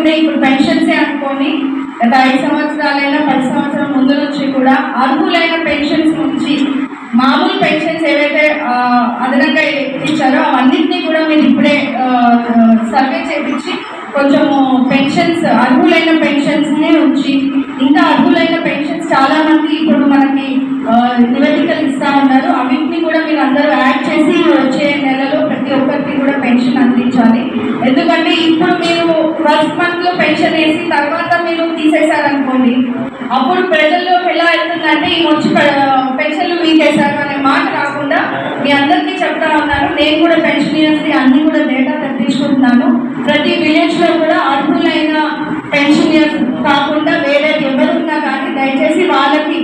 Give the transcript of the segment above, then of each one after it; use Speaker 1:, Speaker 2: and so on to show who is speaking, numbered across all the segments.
Speaker 1: లేకపోతే ఇప్పుడు పెన్షన్సే అనుకోని గత ఐదు సంవత్సరాలైనా పది సంవత్సరం ముందు నుంచి కూడా అర్హులైన పెన్షన్స్ నుంచి మామూలు పెన్షన్స్ ఏవైతే అదనంగా ఇచ్చారో అవన్నింటినీ కూడా మీరు ఇప్పుడే సర్వే చేపించి కొంచెము పెన్షన్స్ అర్హులైన పెన్షన్స్నే ఉంచి ఇంకా అర్హులైన పెన్షన్స్ చాలా మంది ఇప్పుడు మనకి నివేదికలు ఇస్తా ఉన్నారు అవిటిని కూడా మీరు అందరూ యాడ్ చేసి వచ్చే నెలలో ప్రతి ఒక్కరికి కూడా పెన్షన్ అందించాలి ఎందుకంటే ఇప్పుడు మీరు ఫస్ట్ మంత్లో పెన్షన్ వేసి తర్వాత మీరు తీసేశారనుకోండి. అప్పుడు ప్రజల్లో ఎలా వెళ్తుందంటే ఈ వచ్చి పెన్షన్లు మీకేశారు అనే మాట రాకుండా మీ అందరికీ చెప్తా ఉన్నాను నేను కూడా పెన్షనర్స్ అన్ని కూడా డేటా తెప్పించుకుంటున్నాను ప్రతి విలేజ్లో కూడా అర్హులైన పెన్షనర్స్ కాకుండా వేరే ఎవరున్నా కానీ దయచేసి వాళ్ళకి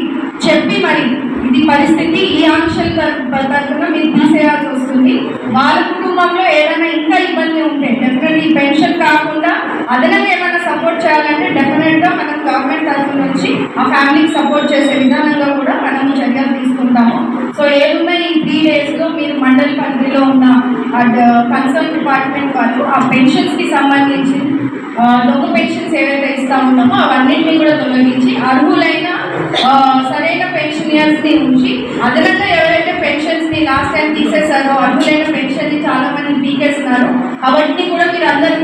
Speaker 1: చెప్పి మరి ఇది పరిస్థితి ఈ ఆంక్షల తర- తరఫున మీరు తీసేయాల్సి వస్తుంది. వాళ్ళ కుటుంబంలో ఏదైనా ఇంకా ఇబ్బంది ఉంటే డెఫినెట్లీ ఈ పెన్షన్ కాకుండా అదనంగా సపోర్ట్ చేయాలంటే డెఫినెట్గా మనం గవర్నమెంట్ తరఫు నుంచి ఆ ఫ్యామిలీకి సపోర్ట్ చేసే విధానంగా కూడా మనం చర్యలు తీసుకుంటాము. సో ఏదున్నా ఈ త్రీ డేస్లో మీరు మండలి పరిధిలో ఉన్న కన్సర్న్ డిపార్ట్మెంట్ వాళ్ళు ఆ పెన్షన్స్కి సంబంధించి ఆ, పెన్షన్స్ ఏవైతే ఇస్తా ఉన్నామో అవన్నింటినీ కూడా తొలగించి అర్హులైన సరైన పెన్షనియర్స్ని ఉంచి అదనంగా ఎవరైతే పెన్షన్స్ని లాస్ట్ టైం తీసేశారో అర్హులైన పెన్షన్ని చాలా మంది పీకేస్తున్నారు అవన్నీ కూడా మీరు అందరూ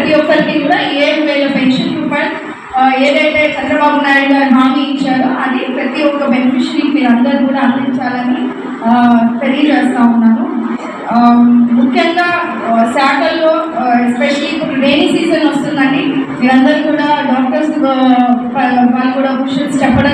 Speaker 1: ప్రతి ఒక్కరికి కూడా ఏడు వేల పెన్షన్ రూపాయలు ఏదైతే చంద్రబాబు నాయుడు గారు హామీ ఇచ్చారో అది ప్రతి ఒక్క బెనిఫిషరీకి మీరు అందరూ కూడా అందించాలని తెలియజేస్తా ఉన్నాను. ముఖ్యంగా శాఖల్లో ఎస్పెషలీ ఇప్పుడు రైనీ సీజన్ వస్తుందండి మీరందరూ కూడా డాక్టర్స్ వాళ్ళు కూడా క్వశ్చన్స్ చెప్పడం